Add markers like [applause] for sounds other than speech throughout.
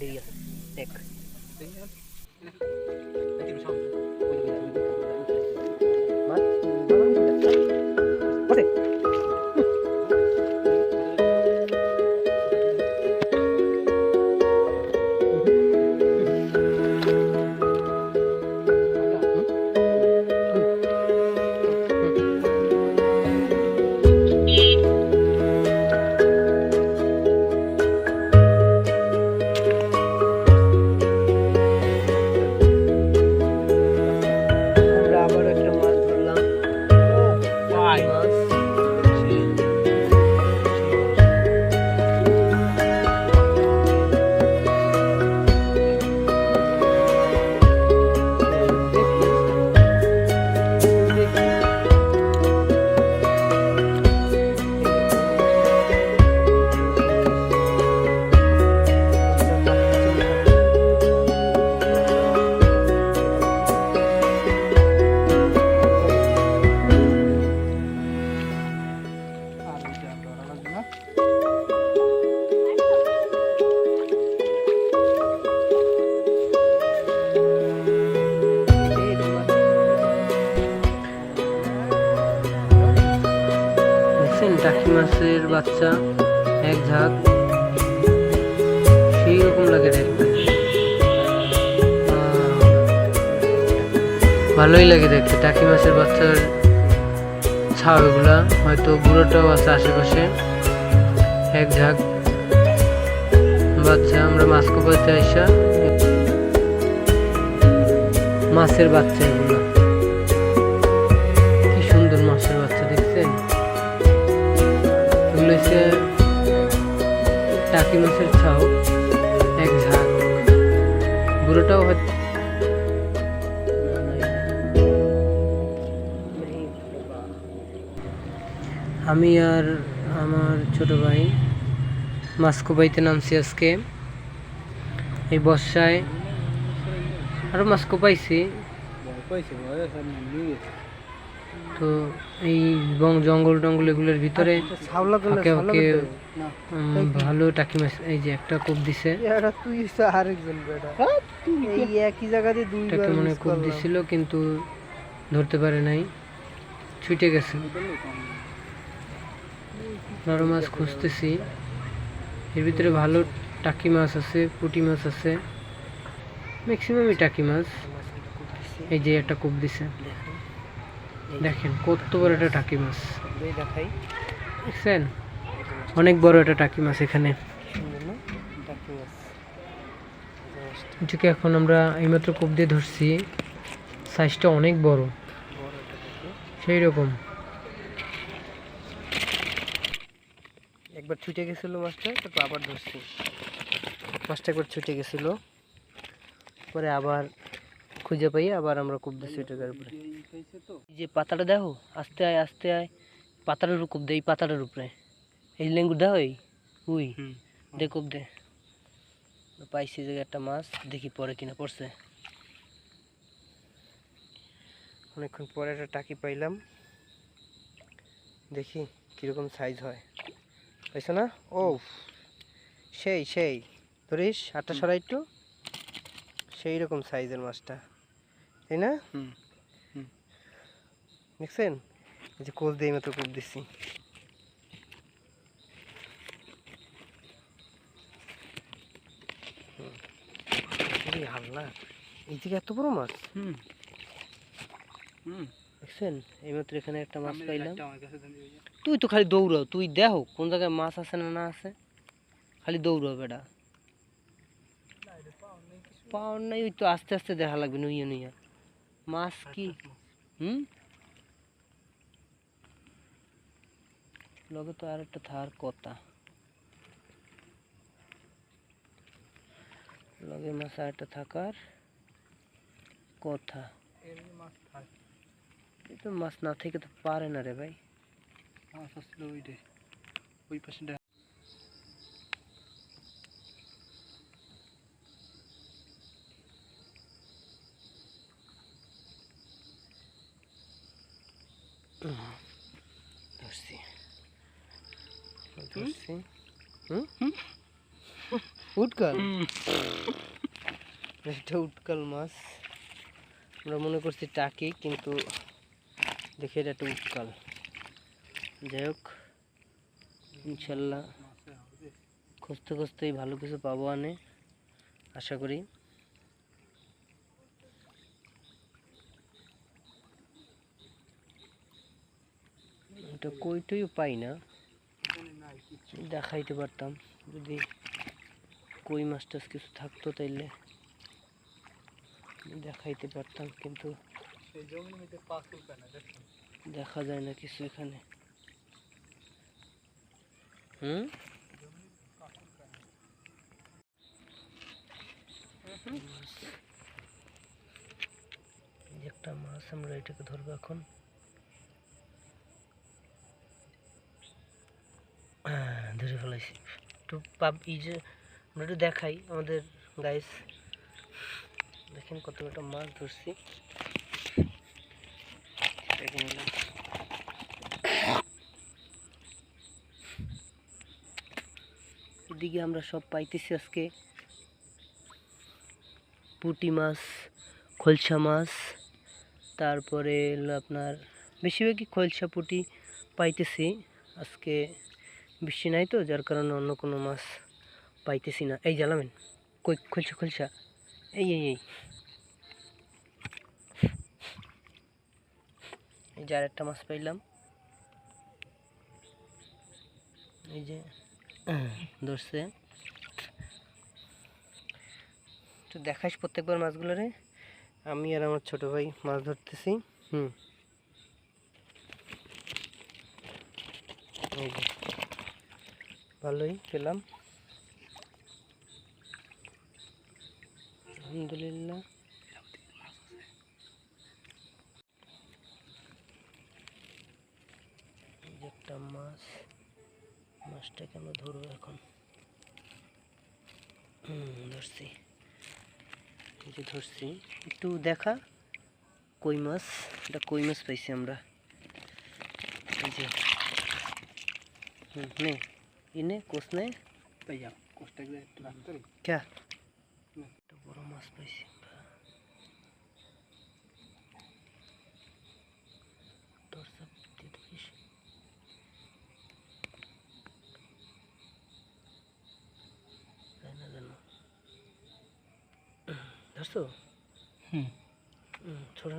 María. মাছের বাচ্চা, এক ঝাঁক। সেই রকম লাগে দেখতে ভালোই লাগে দেখতে। টাকি মাছের বাচ্চার ছাড়গুলা, হয়তো বুড়োটাও আছে আশেপাশে। এক ঝাঁক। বাচ্চা, আমরা মাছ কোপাতে আইসা, মাছের বাচ্চা এগুলো টাকি মাছের এক ঝাঁক। বুড়োটাও হয়তো আমি আর আমার ছোট ভাই মাছ কোপাইতে নামছি আজকে। এই বর্ষায় আরও মাছ কোপাইছি তো এই বং জঙ্গল টঙ্গল এগুলোর ভিতরে ফাঁকে ফাঁকে ভালো টাকি মাছ এই যে একটা কোপ দিছে। তুই আরেকজন বেটা। এই একই জায়গাতে দুইবার মনে কোপ দিছিল কিন্তু ধরতে পারে নাই। ছুটে গেছে। বড় মাছ খুঁজতেছি। এর ভিতরে ভালো টাকি মাছ আছে পুঁটি মাছ আছে। ম্যাক্সিমামই টাকি মাছ। এই যে একটা কোপ দিছে। দেখেন কত বড় একটা টাকি মাছ। দেখছেন? অনেক বড় একটা টাকি মাছ এখানে। এটাকে এখন আমরা এইমাত্র কোপ দিয়ে ধরছি। সাইজটা অনেক বড়। সেই রকম। একবার ছুটে গেছিল মাছটা তারপর আবার ধরছি। মাছটা একবার ছুটে গেছিল। পরে আবার খুঁজে পাই আবার আমরা কূপ দিচ্ছি এটার উপরে। এই যে পাতাটা দেখো আস্তে আয় আস্তে আয় পাতাটার কোপ দে এই পাতাটার উপরে। এই লেঙ্গুর দেখো এই উই দে কোপ দে পাইছি যে একটা মাছ দেখি পরে কিনা পড়ছে। অনেকক্ষণ পরে একটা টাকি পাইলাম। দেখি কীরকম সাইজ হয়। পাইছো না? ও সেই সেই। ধরিস আটটা সরাই একটু। সেই রকম সাইজের মাছটা। তাই না? দেখছেন? এই যে কোচ দিয়ে মতো কূপ দিচ্ছি হুম। এই দিকে এত বড় মাছ? দেখছেন? এইমাত্র এখানে একটা মাছ পাইলাম। তুই তো খালি দৌড়াও তুই দেখো কোন জায়গায় মাছ আছে না না আছে। খালি দৌড়াও বেটা। পাওয়ার নাই ওই তো আস্তে আস্তে দেখা লাগবে নুইয়া নুইয়া। মাছ কি হুম লগে তো আর একটা থার কথা লগে মাছ আর একটা থাকার কথা এই তো মাছ না থেকে তো পারে না রে ভাই ওই পাশে ধরছি হুম? উঠকাল এটা উটকাল মাছ। আমরা মনে করছি টাকি কিন্তু দেখি এটা একটা উটকাল। যাই হোক ইনশাল্লাহ খুঁজতে খুঁজতেই ভালো কিছু পাবো আনে আশা করি। এটা কইটই পাই না। দেখাইতে পারতাম। যদি কই মাছ টাছ কিছু থাকতো তাইলে দেখাইতে পারতাম কিন্তু দেখা। যায় না কিছু এখানে। হুম। একটা মাছ আমরা এটাকে ধরবো এখন। [clears throat] ধরে ফেলেছি। একটু পাব, এই যে আমরা একটু দেখাই আমাদের গাইস দেখেন কত একটা মাছ ধরছি। এদিকে আমরা সব পাইতেছি আজকে। পুঁটি মাছ, খলসা মাছ, তারপরে আপনার বেশিরভাগই খলসা পুটি পাইতেছি আজকে। বৃষ্টি নাই তো, যার কারণে অন্য কোনো মাছ পাইতেছি না। এই জ্বালাবেন কই খলসা খলসা এই এই এই। এই যে আরেকটা মাছ পাইলাম। এই যে ধরছে। তো দেখাইস প্রত্যেকবার মাছগুলোরে। আমি আর আমার ছোট ভাই মাছ ধরতেছি। হুম। এই যে। ভালোই পেলাম আলহামদুলিল্লাহ। একটা মাছ মাছটাকে আমরা ধরবো এখন? ধরছি। যে ধরছি। একটু দেখা কই মাছ, এটা কই মাছ পাইছি আমরা? এই যে, হুম কোষ নে পাইয়া কোষ্টাকে রাখতে ক্যা একটা বড় মাছ পাইছি। আমরা ধরছে? দিয়ে দেখিস তাই না হুম ছোট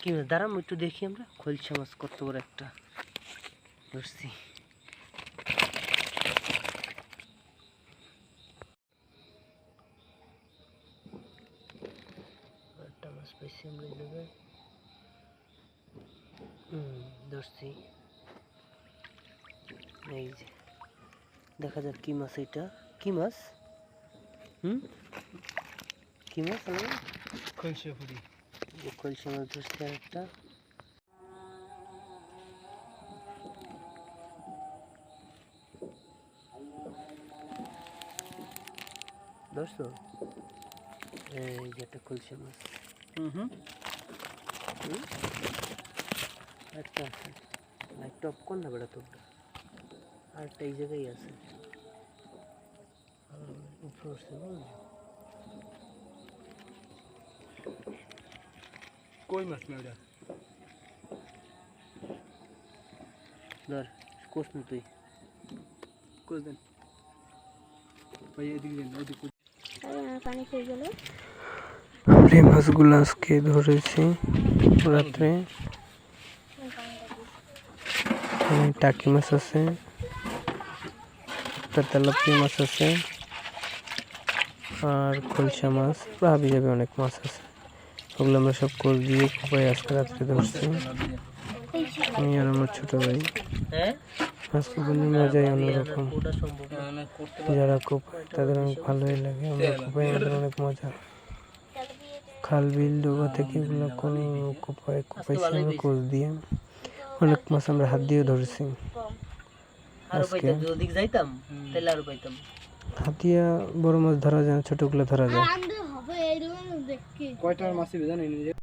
কি দাঁড়াম একটু দেখি আমরা। খলসা মাছ কত বড় একটা। ধরছি একটা মাছ পাইছি আমরা এই জায়গায় ধরছি। এই যে দেখা যাক কি মাছ এটা। কি মাছ? হুম? কি মাছ খলসে ফুরি যে কলসি মাছ ধরছি একটা ধরছো? এই যে একটা কলসি মাছ। হুম। হুম? একটা আছে লাইটটা অফ কর না বেড়া তোরটা আর একটা এই জায়গায় আছে। উপরে উঠছে বুঝলি? কই মাছ না ওটা? ধর কোস না তুই। কোচ দেন। ভাই এদিকে দেন ওদিকে পানি খেয়ে গেল। এই মাছগুলো আজকে ধরেছি রাত্রে। এখানে টাকি মাছ আছে, একটা তেলাপিয়া মাছ আছে, আর খলসা মাছ, ভাবি যাবে অনেক মাছ আছে। ওগুলো আমরা সব কোল দিয়ে খুবই আজকে রাত্রে ধরছি। আমি আর আমার ছোট ভাই। আজকে বলি মজাই অন্যরকম। যারা কোপায় তাদের অনেক ভালোই লাগে, আমরা কোপাই, আমাদের অনেক মজা। খাল বিল ডোবা থেকে এগুলো কোনো কোপায়, কোপাইছি আমরা কোচ দিয়ে। অনেক মাছ আমরা হাত দিয়ে ধরেছি। আরও আজকে। যদি যাইতাম তাহলে আরও পাইতাম। হাতিয়া বড় মাছ ধরা যায় না ছোটগুলো ধরা যায়। কয়টার মাছ জানেন?